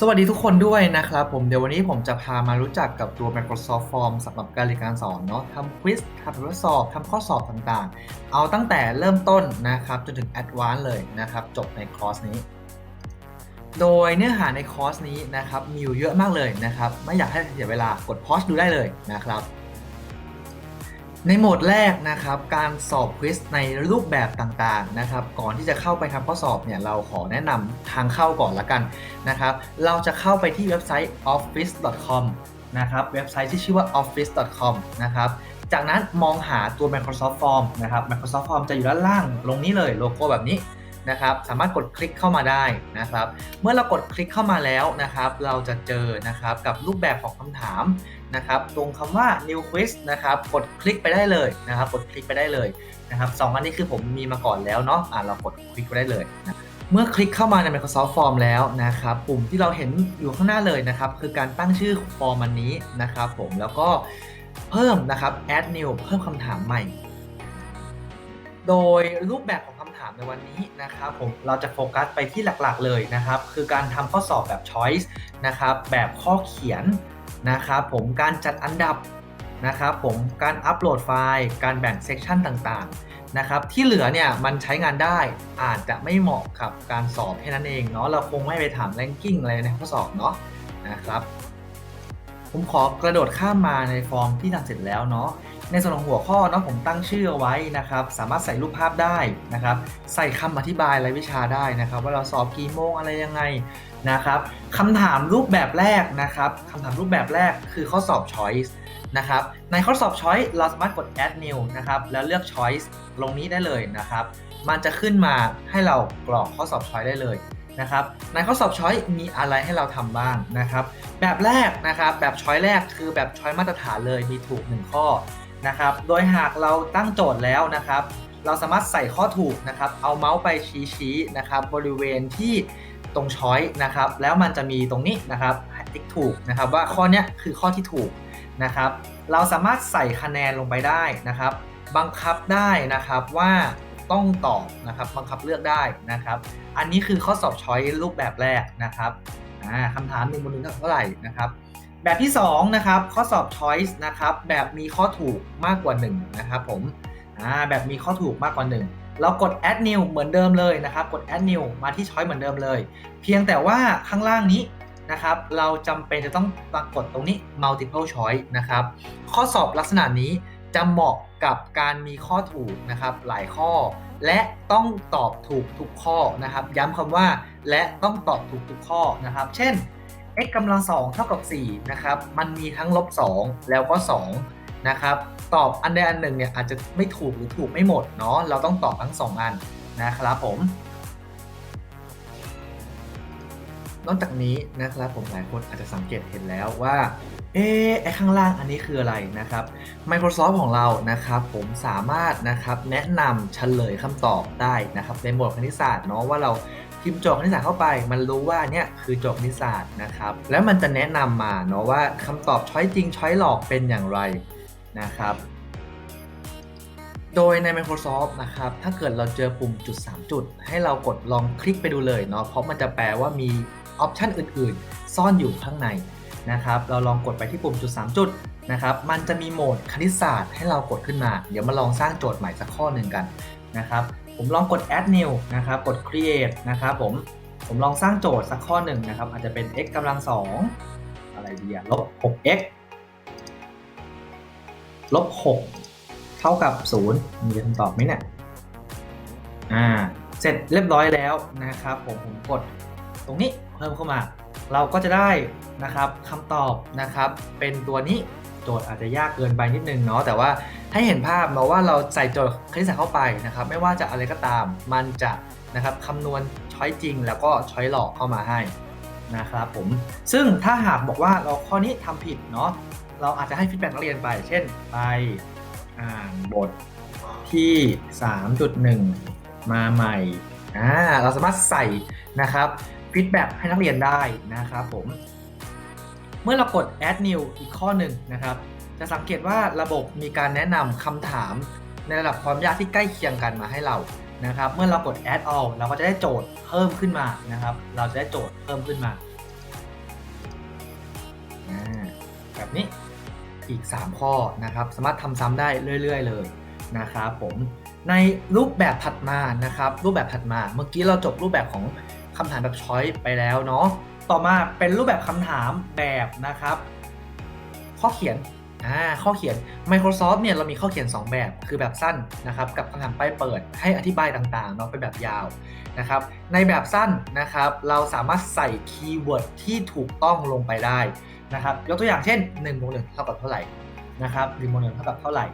สวัสดีทุกคนด้วยนะครับผมเดี๋ยววันนี้ผมจะพามารู้จักกับตัว Microsoft Form สำหรับการเรียนการสอนเนาะทำควิสทำทดสอบทำข้อสอบต่างๆ เอาตั้งแต่เริ่มต้นนะครับจนถึง Advanced เลยนะครับ จบในคอร์สนี้ โดยเนื้อหาในคอร์สนี้นะครับมีอยู่เยอะมากเลยนะครับ ไม่อยากให้เสียเวลากดพอสดูได้เลยนะครับ ในโหมดแรกนะครับการสอบควิสในรูปแบบต่างๆนะครับก่อนที่จะเข้าไปทำข้อสอบเนี่ยเราขอแนะนำทางเข้าก่อนละกันนะครับเราจะเข้าไปที่เว็บไซต์ office.com นะครับเว็บไซต์ที่ชื่อว่า office.com นะครับจากนั้นมองหาตัว Microsoft Form นะครับ Microsoft Form จะอยู่ด้านล่างตรงนี้เลยโลโก้แบบนี้ นะครับ สามารถกดคลิกเข้ามาได้นะครับ เมื่อเรากดคลิกเข้ามาแล้วนะครับ เราจะเจอนะครับกับรูปแบบของคำถามนะครับ ตรงคำว่า new quiz นะครับ กดคลิกไปได้เลยนะครับ กดคลิกไปได้เลยนะครับสองอันนี้คือผมมีมาก่อนแล้วเนาะอ่าเรากดคลิกไปได้เลยนะเมื่อคลิกเข้ามาใน Microsoft Form แล้วนะครับ ปุ่มที่เราเห็นอยู่ข้างหน้าเลยนะครับ คือการตั้งชื่อฟอร์มอันนี้นะครับผมแล้วก็เพิ่มนะครับ add new เพิ่มคำถามใหม่ โดยรูปแบบของ ในวันนี้นะครับผมเราจะโฟกัสไปที่หลักๆเลยนะครับ คือการทำข้อสอบแบบ choice นะครับ แบบข้อเขียนนะครับผมการจัดอันดับนะครับผมการอัปโหลดไฟล์ การแบ่งเซกชันต่างๆนะครับที่เหลือเนี่ยมันใช้งานได้อาจจะไม่เหมาะกับการสอบแค่นั้นเองเนาะเราคงไม่ไปถามแรงกิ้งอะไรในข้อสอบเนาะนะครับ ผมขอกระโดดข้ามมาในฟอร์มที่ทำเสร็จแล้วเนาะในส่วนของหัวข้อเนาะผมตั้งชื่อเอาไว้นะครับ สามารถใส่รูปภาพได้นะครับ ใส่คำอธิบายรายวิชาได้นะครับ ว่าเราสอบกี่โมงอะไรยังไงนะครับคำถามรูปแบบแรกนะครับคำถามรูปแบบแรกคือข้อสอบ choice นะครับ ในข้อสอบ choice เราสามารถกด add new นะครับ แล้วเลือก choice ลงนี้ได้เลยนะครับ มันจะขึ้นมาให้เรากรอกข้อสอบ choice ได้เลย นะครับในข้อสอบ choice มีอะไรให้เราทำบ้างนะครับ แบบแรกนะครับแบบ choice แรกคือแบบ choice มาตรฐานเลยมีถูก 1 ข้อนะครับ โดยหากเราตั้งโจทย์แล้วนะครับ เราสามารถใส่ข้อถูกนะครับ เอาเมาส์ไปชี้ๆนะครับ บริเวณที่ตรงช้อยนะครับ แล้วมันจะมีตรงนี้นะครับติ๊กถูกนะครับว่าข้อนี้คือข้อที่ถูกนะครับ เราสามารถใส่คะแนนลงไปได้นะครับ บังคับได้นะครับว่า ต้องตอบนะครับบังคับเลือกได้นะครับ อันนี้คือข้อสอบช้อยรูปแบบแรกนะครับอ่าคำถามหนึ่งบนหนึ่งเท่าไหร่นะครับแบบที่2นะครับข้อสอบ choice นะครับแบบมีข้อถูกมากกว่า1นะครับผมอ่าแบบมีข้อถูกมากกว่า 1 เรากด add new เหมือนเดิมเลยนะครับกด add new มาที่ choice เหมือนเดิมเลย เพียงแต่ว่าข้างล่างนี้นะครับเราจำเป็นจะต้องปรากฏตรงนี้ multiple choice นะครับข้อสอบลักษณะนี้ จะเหมาะกับการมีข้อถูกนะครับหลายข้อ และต้องตอบถูกทุกข้อนะครับ ย้ำคำว่า และต้องตอบถูกทุกข้อนะครับ เช่น x กำลัง2เท่ากับ4นะครับมันมีทั้งลบ2แล้วก็2นะครับตอบอันใดอันหนึ่งเนี่ยอาจจะไม่ถูกหรือถูกไม่หมดเนาะเราต้องตอบทั้ง 2 อันนะครับผม นอกจากนี้นะครับผมหลายคนอาจจะสังเกตเห็นแล้วว่าเอ๊ะไอข้างล่างอันนี้คืออะไรนะครับ Microsoft ของเรานะครับผมสามารถนะครับแนะนำเฉลยคำตอบได้นะครับในบทคณิตศาสตร์เนาะว่าเราพิมพ์โจทย์คณิตศาสตร์เข้าไป มันรู้ว่าเนี่ยคือโจทย์คณิตศาสตร์นะครับแล้วมันจะแนะนำมาเนาะว่าคำตอบช้อยจริงช้อยหลอกเป็นอย่างไรนะครับโดยใน Microsoft นะครับ ถ้าเกิดเราเจอปุ่มจุด 3 จุด ให้เรากดลองคลิกไปดูเลยเนาะ เพราะมันจะแปลว่ามี ออปชันอื่นๆ ซ่อนอยู่ข้างในนะครับเราลองกดไปที่ปุ่มจุด 3 จุดนะครับมันจะมีโหมดคณิตศาสตร์ให้เรากดขึ้นมา เดี๋ยวมาลองสร้างโจทย์ใหม่สักข้อหนึ่งกันนะครับผมลองกด add new นะครับกด create นะครับผมผมลองสร้างโจทย์สักข้อหนึ่งนะครับอาจจะเป็น x กำลัง 2 อะไรดีอะลบ 6x ลบ 6 เท่ากับ 0 มีคำตอบไหมเนี่ยอ่าเสร็จเรียบร้อยแล้วนะครับผมผมกดตรงนี้ เพิ่มเข้ามา เราก็จะได้นะครับคำตอบนะครับเป็นตัวนี้โจทย์อาจจะยากเกินไปนิดนึงเนาะแต่ว่าให้เห็นภาพเนาะว่าเราใส่โจทย์คณิตศาสตร์เข้าไปนะครับ ไม่ว่าจะอะไรก็ตามมันจะนะครับคำนวณช้อยจริง แล้วก็ช้อยหลอกเข้ามาให้นะครับผมซึ่งถ้าหากบอกว่าเราข้อนี้ทำผิดเนาะเราอาจจะให้ฟีดแบ็กนักเรียนไป เช่นไปอ่านบทที่ 3.1 มาใหม่อ่าเราสามารถใส่นะครับ ฟีดแบ็ให้นักเรียนได้นะครับผม เมื่อเรากด add new อีกข้อหนึ่งนะครับ จะสังเกตว่าระบบมีการแนะนำคำถามในระดับความยากที่ใกล้เคียงกันมาให้เรานะครับ เมื่อเรากด add all เราก็จะได้โจทย์เพิ่มขึ้นมานะครับ เราจะได้โจทย์เพิ่มขึ้นมาแบบนี้อีก 3 ข้อนะครับ สามารถทำซ้ำได้เรื่อย ๆ เลยนะครับผมในรูปแบบถัดมานะครับ รูปแบบถัดมาเมื่อกี้เราจบรูปแบบของ คำถามแบบช้อยไปแล้วเนาะต่อมาเป็นรูปแบบคำถามแบบนะครับ ข้อเขียนอ่าข้อเขียน Microsoft เนี่ยเรามีข้อเขียน 2 แบบคือแบบสั้นนะครับกับคำถามป้ายเปิดให้อธิบายต่างๆเนาะเป็นแบบยาวนะครับในแบบสั้นนะครับเราสามารถใส่คีย์เวิร์ดที่ถูกต้องลงไปได้นะครับยกตัวอย่างเช่น1บวก1เท่ากับเท่าไหร่นะครับ1บวก1เท่ากับเท่าไหร่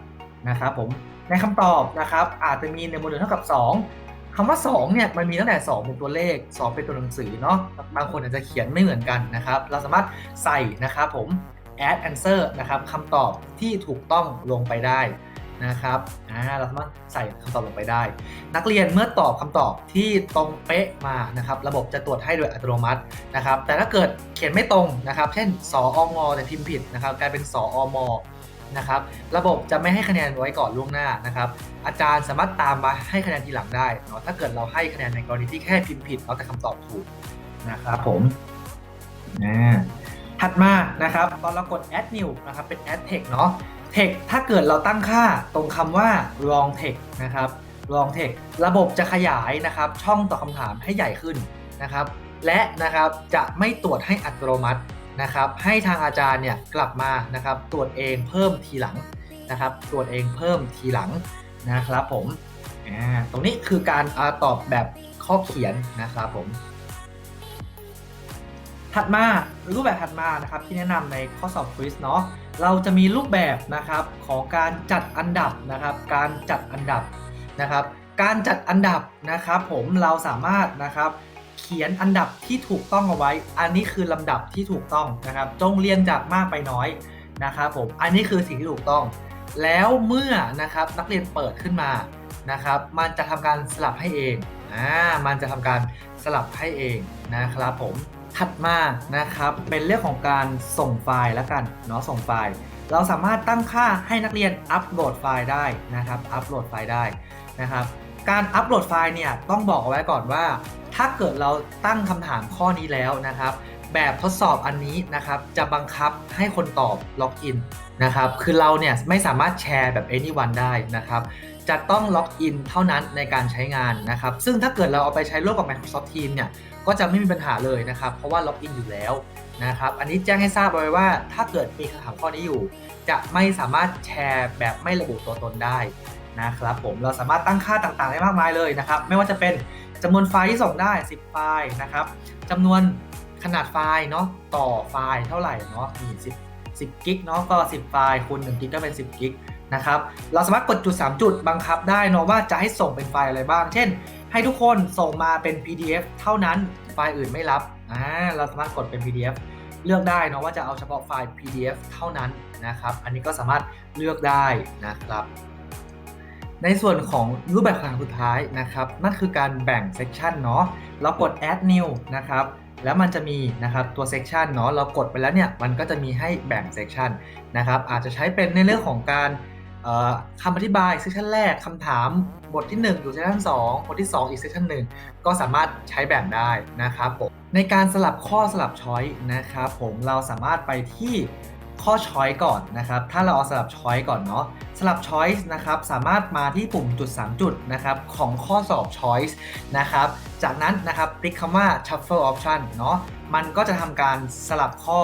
นะครับผมในคำตอบนะครับอาจจะมี1บวก1เท่ากับ 2 คำว่า2เนี่ยมันมีตั้งแต่ 2 เป็นตัวเลข 2 เป็นตัวหนังสือเนาะบางคนอาจจะเขียนไม่เหมือนกันนะครับ เราสามารถใส่นะครับผม add answer นะครับคำตอบที่ถูกต้องลงไปได้นะครับอ่าเราสามารถใส่คำตอบลงไปได้ นักเรียนเมื่อตอบคำตอบที่ตรงเป๊ะมานะครับ ระบบจะตรวจให้โดยอัตโนมัตินะครับ แต่ถ้าเกิดเขียนไม่ตรงนะครับ เช่นสอองแต่พิมพ์ผิดนะครับ กลายเป็นสออมอ นะครับ ระบบจะไม่ให้คะแนนไว้ก่อนล่วงหน้านะครับ อาจารย์สามารถตามมาให้คะแนนทีหลังได้เนาะถ้าเกิดเราให้คะแนนในกรณีที่แค่พิมพ์ผิดเอาแต่คำตอบถูกนะครับผมถัดมานะครับตอนเรากด add new นะครับเป็น add text เนาะ text ถ้าเกิดเราตั้งค่าตรงคำว่า long text นะครับ long text ระบบจะขยายนะครับช่องต่อคำถามให้ใหญ่ขึ้นนะครับ และนะครับจะไม่ตรวจให้อัตโนมัติ นะครับให้ทางอาจารย์เนี่ยกลับมานะครับตรวจเองเพิ่มทีหลังนะครับตรวจเองเพิ่มทีหลังนะครับผมตรงนี้คือการอตอบแบบข้อเขียนนะครับผม ถัดมารูปแบบถัดมานะครับที่แนะนำในข้อสอบควิสเนาะเราจะมีรูปแบบนะครับของการจัดอันดับนะครับการจัดอันดับนะครับการจัดอันดับนะครับผมเราสามารถนะครับ ขียนอันดับที่ถูกต้องเอาไว้ อันนี้คือลำดับที่ถูกต้องนะครับ จงเรียงจากมากไปน้อยนะครับผม อันนี้คือสิ่งที่ถูกต้อง แล้วเมื่อนะครับนักเรียนเปิดขึ้นมานะครับ มันจะทำการสลับให้เอง อ่า มันจะทำการสลับให้เองนะครับผม ถัดมานะครับ เป็นเรื่องของการส่งไฟล์แล้วกันเนาะ ส่งไฟล์ เราสามารถตั้งค่าให้นักเรียนอัปโหลดไฟล์ได้นะครับ อัปโหลดไฟล์ได้นะครับ การอัปโหลดไฟล์เนี่ยต้องบอกเอาไว้ก่อนว่า ถ้าเกิดเราตั้งคำถามข้อนี้แล้วนะครับ แบบทดสอบอันนี้นะครับ จะบังคับให้คนตอบล็อกอินนะครับ คือเราเนี่ยไม่สามารถแชร์แบบ anyone ได้นะครับ จะต้องล็อกอินเท่านั้นในการใช้งานนะครับ ซึ่งถ้าเกิดเราเอาไปใช้ร่วมกับ Microsoft Teams เนี่ย ก็จะไม่มีปัญหาเลยนะครับ เพราะว่าล็อกอินอยู่แล้วนะครับ อันนี้แจ้งให้ทราบไว้ว่า ถ้าเกิดมีคำถามข้อนี้อยู่ จะไม่สามารถแชร์แบบไม่ระบุตัวตนได้นะครับผม เราสามารถตั้งค่าต่างๆได้มากมายเลยนะครับ ไม่ว่าจะเป็น จำนวนไฟล์ที่ส่งได้ 10 ไฟล์นะครับจำนวนขนาดไฟล์เนาะต่อไฟล์เท่าไหร่เนาะมี10 10กิกเนาะก็ 10 ไฟล์คูณ1กิกก็เป็น 10กิกนะครับเราสามารถกดจุด 3 จุดบังคับได้เนาะว่าจะให้ส่งเป็นไฟล์อะไรบ้าง เช่น ให้ทุกคนส่งมาเป็น PDF เท่านั้นไฟล์อื่นไม่รับอ่าเราสามารถกดเป็น PDF เลือกได้เนาะว่าจะเอาเฉพาะไฟล์ PDF เท่านั้นนะครับ อันนี้ก็สามารถเลือกได้นะครับ ในส่วนของรูปแบบคำถามสุดท้ายนะครับนั่นคือการแบ่งเซ c ชันเนาะเรากด add new นะครับแล้วมันจะมีนะครับตัวเซ c ชันเนาะเรากดไปแล้วเนี่ยมันก็จะมีให้แบ่งเซ c ชันนะครับอาจจะใช้เป็นในเรื่องของการคำอธิบายเซสชันแรกคำถามบทที่ 1 อยู่เซสชัน2บทที่ 2 อีกเซสชันหนึ่งก็สามารถใช้แบบได้นะครับผมในการสลับข้อสลับช้อยนะครับผมเราสามารถไปที่ ข้อช้อยก่อนนะครับ ถ้าเราเอาสลับช้อยก่อนเนาะสลับช้อยส์นะครับสามารถมาที่ปุ่มจุด 3 จุดนะครับของข้อสอบช้อยส์นะครับ จากนั้นนะครับคลิกคำว่า shuffle option เนาะมันก็จะทำการสลับข้อ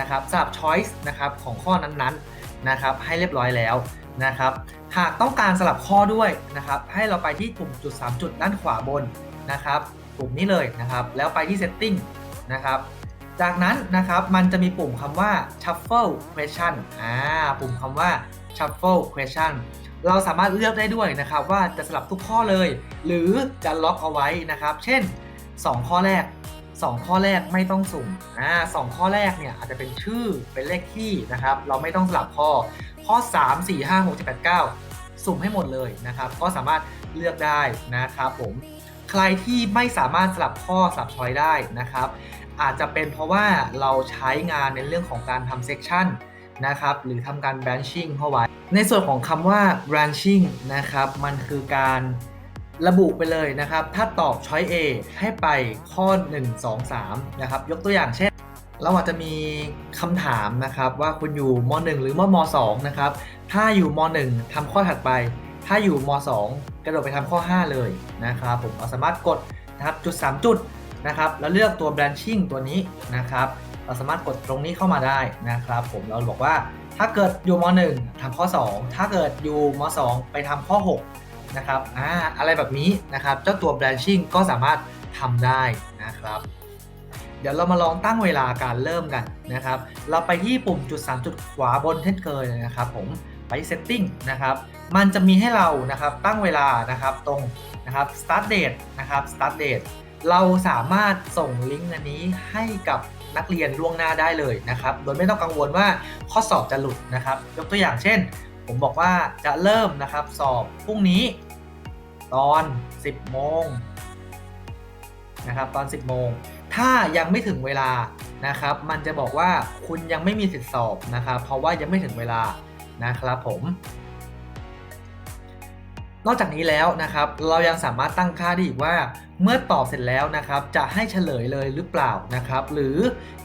นะครับสลับช้อยส์นะครับของข้อนั้นๆนะครับให้เรียบร้อยแล้วนะครับ หากต้องการสลับข้อด้วยนะครับ ให้เราไปที่ปุ่มจุด 3 จุดด้านขวาบนนะครับปุ่มนี้เลยนะครับ แล้วไปที่ setting นะครับ จากนั้นนะครับมันจะมีปุ่มคำว่า shuffle question อ่าปุ่มคำว่า shuffle question เราสามารถเลือกได้ด้วยนะครับว่าจะสลับทุกข้อเลย หรือจะล็อกเอาไว้นะครับ เช่น 2 ข้อแรก 2 ข้อแรกไม่ต้องสุ่มอ่าสองข้อแรกเนี่ยอาจจะเป็นชื่อเป็นเลขที่นะครับ เราไม่ต้องสลับข้อ ข้อ 3 4 5 6 7 8 9 สุ่มให้หมดเลยนะครับ ก็สามารถเลือกได้นะครับผม ใครที่ไม่สามารถสลับข้อสลับช้อยได้นะครับ อาจจะเป็นเพราะว่าเราใช้งานในเรื่องของการทำเซกชันนะครับหรือทำการ branching เข้าไว้ ในส่วนของคำว่า branching นะครับมันคือการระบุไปเลยนะครับ ถ้าตอบช้อย A ให้ไปข้อ 1 2 3 นะครับ ยกตัวอย่างเช่น เราอาจจะมีคำถามนะครับ ว่าคุณอยู่ม .1 หรือมม .2 นะครับ ถ้าอยู่ม .1 ทำข้อถัดไป ถ้าอยู่ม .2 กระโดดไปทำข้อ 5 เลยนะครับ ผมเราสามารถกดนะครับจุด 3 จุด นะครับแล้วเลือกตัว branching ตัวนี้นะครับเราสามารถกดตรงนี้เข้ามาได้นะครับ ผมเราบอกว่าถ้าเกิดอยู่ม .1 ทำข้อ 2 ถ้าเกิดอยู่ม .2 ไปทำข้อ 6 นะครับอ่าอะไรแบบนี้นะครับ เจ้าตัว branching ก็สามารถทำได้นะครับ เดี๋ยวเรามาลองตั้งเวลาการเริ่มกันนะครับ เราไปที่ปุ่มจุด 3 จุดขวาบนเช่นเคยเลยนะครับผมไป setting นะครับ มันจะมีให้เรานะครับตั้งเวลานะครับตรงนะครับ start date นะครับ start date เราสามารถส่งลิงก์อันนี้ให้กับนักเรียนล่วงหน้าได้เลยนะครับ โดยไม่ต้องกังวลว่าข้อสอบจะหลุดนะครับ ยกตัวอย่างเช่น ผมบอกว่าจะเริ่มนะครับสอบพรุ่งนี้ ตอน 10 โมงนะครับตอน 10 โมง ถ้ายังไม่ถึงเวลานะครับ มันจะบอกว่าคุณยังไม่มีสิทธิสอบนะครับ เพราะว่ายังไม่ถึงเวลานะครับผม นอกจากนี้แล้วนะครับเรายังสามารถตั้งค่าได้อีกว่า เมื่อตอบเสร็จแล้วนะครับ จะให้เฉลยเลยหรือเปล่านะครับ หรือ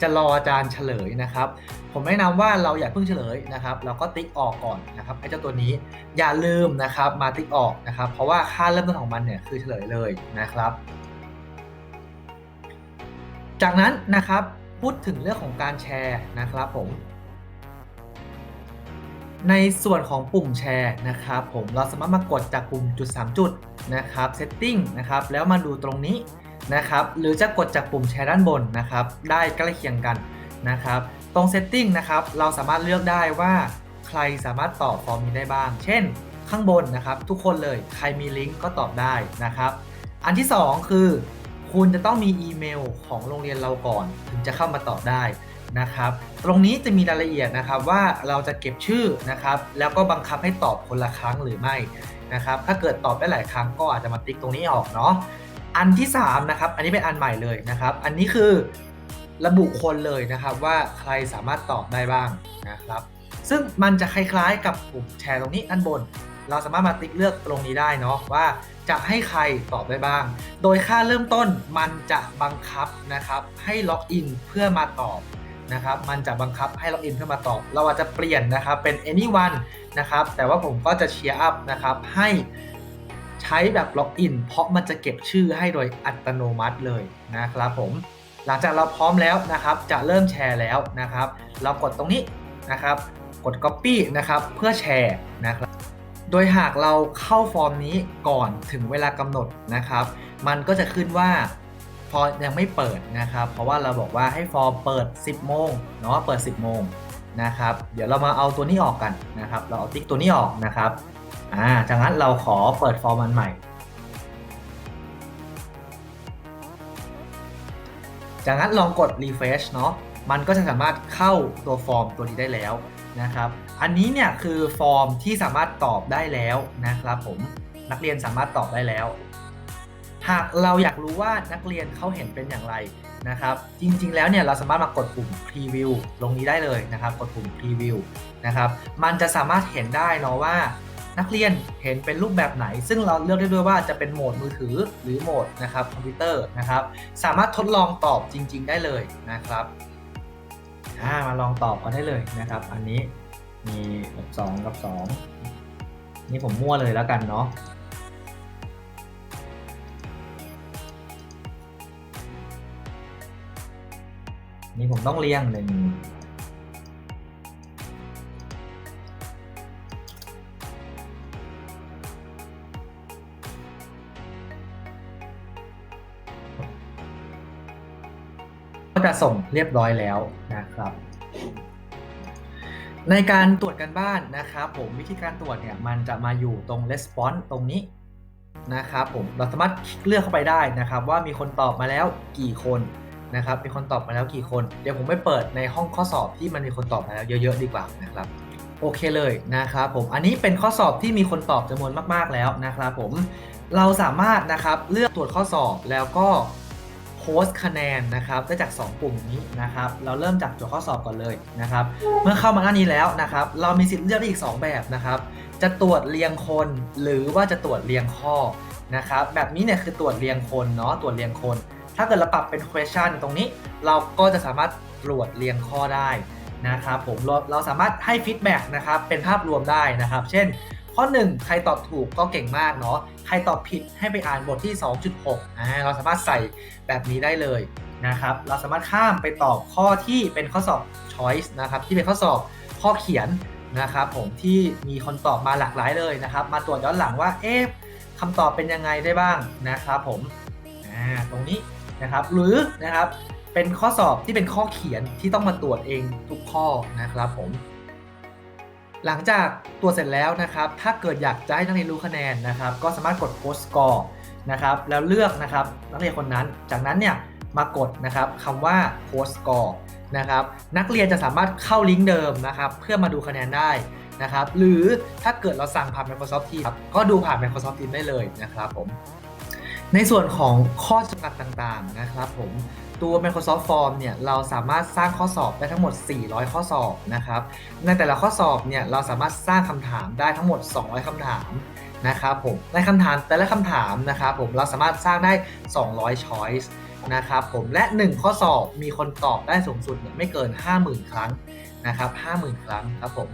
จะรออาจารย์เฉลยนะครับ ผมแนะนำว่าเราอย่าเพิ่งเฉลยนะครับ เราก็ติ๊กออกก่อนนะครับไอ้เจ้าตัวนี้อย่าลืมนะครับมาติ๊กออกนะครับ เพราะว่าค่าเริ่มต้นของมันเนี่ยคือเฉลยเลยนะครับ จากนั้นนะครับพูดถึงเรื่องของการแชร์นะครับผม ในส่วนของปุ่มแชร์นะครับผมเราสามารถมากดจากปุ่มจุด 3 จุดนะครับ setting นะครับแล้วมาดูตรงนี้นะครับหรือจะกดจากปุ่มแชร์ด้านบนนะครับได้ใกล้เคียงกันนะครับตรง setting นะครับเราสามารถเลือกได้ว่าใครสามารถตอบฟอร์มนี้ได้บ้าง เช่น ข้างบนนะครับทุกคนเลยใครมีลิงก์ก็ตอบได้นะครับอันที่ 2 คือ คุณจะต้องมีอีเมลของโรงเรียนเราก่อน ถึงจะเข้ามาตอบได้นะครับ ตรงนี้จะมีรายละเอียดนะครับว่าเราจะเก็บชื่อนะครับ แล้วก็บังคับให้ตอบคนละครั้งหรือไม่นะครับ ถ้าเกิดตอบได้หลายครั้งก็อาจจะมาติ๊กตรงนี้ออกเนาะอันที่3นะครับอันนี้เป็นอันใหม่เลยนะครับ อันนี้คือระบุคนเลยนะครับว่าใครสามารถตอบได้บ้างนะครับ ซึ่งมันจะคล้ายๆกับปุ่มแชร์ตรงนี้อันบน เราสามารถมาติ๊กเลือกตรงนี้ได้เนาะว่าจะให้ใครตอบได้บ้าง โดยค่าเริ่มต้นมันจะบังคับนะครับให้ล็อกอินเพื่อมาตอบ นะครับมันจะบังคับให้ล็อกอินเพื่อมาตอบ เราอาจจะเปลี่ยนนะครับเป็น anyone นะครับแต่ว่าผมก็จะเชียร์อัพนะครับให้ใช้แบบล็อกอินเพราะมันจะเก็บชื่อให้โดยอัตโนมัติเลยนะครับผมหลังจากเราพร้อมแล้วนะครับจะเริ่มแชร์แล้วนะครับ เรากดตรงนี้นะครับ กด Copy นะครับเพื่อแชร์นะครับโดยหากเราเข้าฟอร์มนี้ก่อนถึงเวลากำหนดนะครับ มันก็จะขึ้นว่า พอยังไม่เปิดนะครับ เพราะว่าเราบอกว่าให้ฟอร์มเปิด 10 โมงเนาะเปิด 10 โมงนะครับ เดี๋ยวเรามาเอาตัวนี้ออกกันนะครับ เราเอาติ๊กตัวนี้ออกนะครับอ่าจากนั้นเราขอเปิดฟอร์มอันใหม่ จากนั้นลองกด refresh เนาะมันก็จะสามารถเข้าตัวฟอร์มตัวนี้ได้แล้วนะครับ อันนี้เนี่ยคือฟอร์มที่สามารถตอบได้แล้วนะครับผมนักเรียนสามารถตอบได้แล้ว หากเราอยากรู้ว่านักเรียนเขาเห็นเป็นอย่างไรนะครับ จริง ๆ แล้วเนี่ยเราสามารถมากดปุ่ม preview ลงนี้ได้เลยนะครับ กดปุ่ม preview นะครับ มันจะสามารถเห็นได้เนาะว่า นักเรียนเห็นเป็นรูปแบบไหน ซึ่งเราเลือกได้ด้วยว่าจะเป็นโหมดมือถือหรือโหมดนะครับคอมพิวเตอร์นะครับ สามารถทดลองตอบจริง ๆ ได้เลยนะครับามาลองตอบกันได้เลยนะครับ อันนี้มีแบบสองกับสองนี่ผมมั่วเลยแล้วกันเนาะ นี่ผมต้องเรียงหนึ่งก็จะส่งเรียบร้อยแล้วนะครับ ในการตรวจกันบ้านนะครับผมวิธีการตรวจเนี่ยมันจะมาอยู่ตรง response ตรงนี้นะครับผมเราสามารถเลือกเข้าไปได้นะครับ ว่ามีคนตอบมาแล้วกี่คน นะครับมีคนตอบมาแล้วกี่คน เดี๋ยวผมไปเปิดในห้องข้อสอบที่มันมีคนตอบมาแล้วเยอะๆดีกว่านะครับโอเคเลยนะครับผมอันนี้เป็นข้อสอบที่มีคนตอบจำนวนมากๆแล้วนะครับผมเราสามารถนะครับเลือกตรวจข้อสอบแล้วก็โพสต์คะแนนนะครับได้จาก2ปุ่มนี้นะครับ เราเริ่มจากตัวข้อสอบก่อนเลยนะครับ เมื่อเข้ามาหน้านี้แล้วนะครับ เรามีสิทธิ์เลือกได้อีก 2 แบบนะครับ จะตรวจเรียงคน หรือว่าจะตรวจเรียงข้อนะครับ แบบนี้เนี่ยคือตรวจเรียงคนเนาะตรวจเรียงคน ถ้าถ้าเกิดเราปรับเป็น question ตรงนี้ เราก็จะสามารถตรวจเรียงข้อได้นะครับผมเราเราสามารถให้ feedback นะครับเป็นภาพรวมได้นะครับ เช่น ข้อ 1 ใครตอบถูกก็เก่งมากเนาะใครตอบผิดให้ไปอ่านบทที่ 2.6อ่าเราสามารถใส่แบบนี้ได้เลยนะครับ เราสามารถข้ามไปตอบข้อที่เป็นข้อสอบ choice นะครับที่เป็นข้อสอบข้อเขียนนะครับผมที่มีคนตอบมาหลากหลายเลยนะครับ มาตรวจย้อนหลังว่าเอ๊ะคำตอบเป็นยังไงได้บ้างนะครับผมอ่าตรงนี้ นะครับ หรือนะครับเป็นข้อสอบที่เป็นข้อเขียนที่ต้องมาตรวจเองทุกข้อนะครับผม หลังจากตรวจเสร็จแล้วนะครับ ถ้าเกิดอยากจะให้นักเรียนรู้คะแนนนะครับ ก็สามารถกด post score นะครับ แล้วเลือกนะครับนักเรียนคนนั้น จากนั้นเนี่ยมากดนะครับคำว่า post score นะครับนักเรียนจะสามารถเข้าลิงก์เดิมนะครับ เพื่อมาดูคะแนนได้นะครับ หรือถ้าเกิดเราสั่งผ่าน Microsoft Teams ก็ดูผ่าน Microsoft Teams ได้เลยนะครับผม ในส่วนของข้อจำกัดต่างๆนะครับผมตัว Microsoft Form เนี่ยเราสามารถสร้างข้อสอบได้ทั้งหมด 400 ข้อสอบนะครับในแต่ละข้อสอบเนี่ยเราสามารถสร้างคำถามได้ทั้งหมด 200คำถามนะครับผมในคำถามแต่ละคำถามนะครับผมเราสามารถสร้างได้ 200 choice นะครับผมและ 1 ข้อสอบมีคนตอบได้สูงสุดเนี่ยไม่เกิน 50,000 ครั้งนะครับ50,000 ครั้งครับผม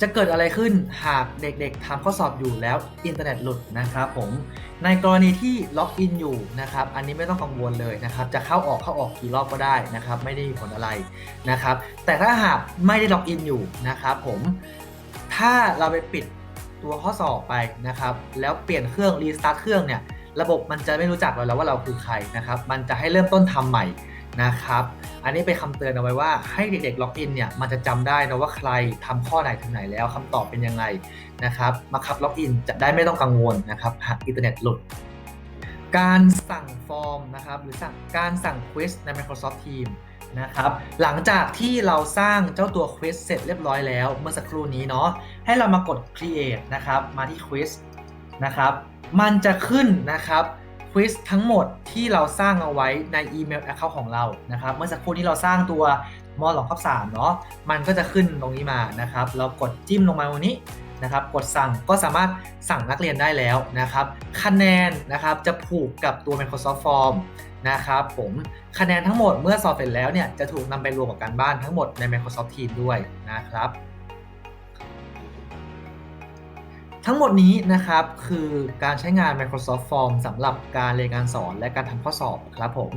จะเกิดอะไรขึ้นหากเด็กๆทำข้อสอบอยู่แล้วอินเทอร์เน็ตหลุดนะครับผมในกรณีที่ล็อกอินอยู่นะครับอันนี้ไม่ต้องกังวลเลยนะครับจะเข้าออกเข้าออกกี่รอบก็ได้นะครับไม่ได้มีผลอะไรนะครับแต่ถ้าหากไม่ได้ล็อกอินอยู่นะครับผมถ้าเราไปปิดตัวข้อสอบไปนะครับแล้วเปลี่ยนเครื่องรีสตาร์ทเครื่องเนี่ยระบบมันจะไม่รู้จักเราแล้วว่าเราคือใครนะครับมันจะให้เริ่มต้นทำใหม่ นะครับ อันนี้เป็นคำเตือนเอาไว้ว่าให้เด็กๆล็อกอินเนี่ยมันจะจำได้นะว่าใครทำข้อไหนถึงไหนแล้วคำตอบเป็นยังไงนะครับมาคับล็อกอินจะได้ไม่ต้องกังวลนะครับหากอินเทอร์เน็ตหลุดการสั่งฟอร์มนะครับหรือสั่งการสั่งควิสใน Microsoft Teams นะครับหลังจากที่เราสร้างเจ้าตัวควิสเสร็จเรียบร้อยแล้วเมื่อสักครู่นี้เนาะให้เรามากด create นะครับมาที่ควิสนะครับมันจะขึ้นนะครับ ควิสทั้งหมดที่เราสร้างเอาไว้ในอีเมล Account ของเรานะครับเมื่อสักครู่นี้เราสร้างตัวมอลล์คับ3เนาะมันก็จะขึ้นตรงนี้มานะครับ เรากดจิ้มลงมาตรงนี้นะครับ กดสั่งก็สามารถสั่งนักเรียนได้แล้วนะครับ คะแนนนะครับจะผูกกับตัว Microsoft Form นะครับผมคะแนนทั้งหมดเมื่อสอบเสร็จแล้วเนี่ยจะถูกนำไปรวมกับการบ้านทั้งหมดใน Microsoft Teams ด้วยนะครับ ทั้งหมดนี้นะครับคือการใช้งาน Microsoft Form สำหรับการเรียนการสอนและการทำข้อสอบครับผม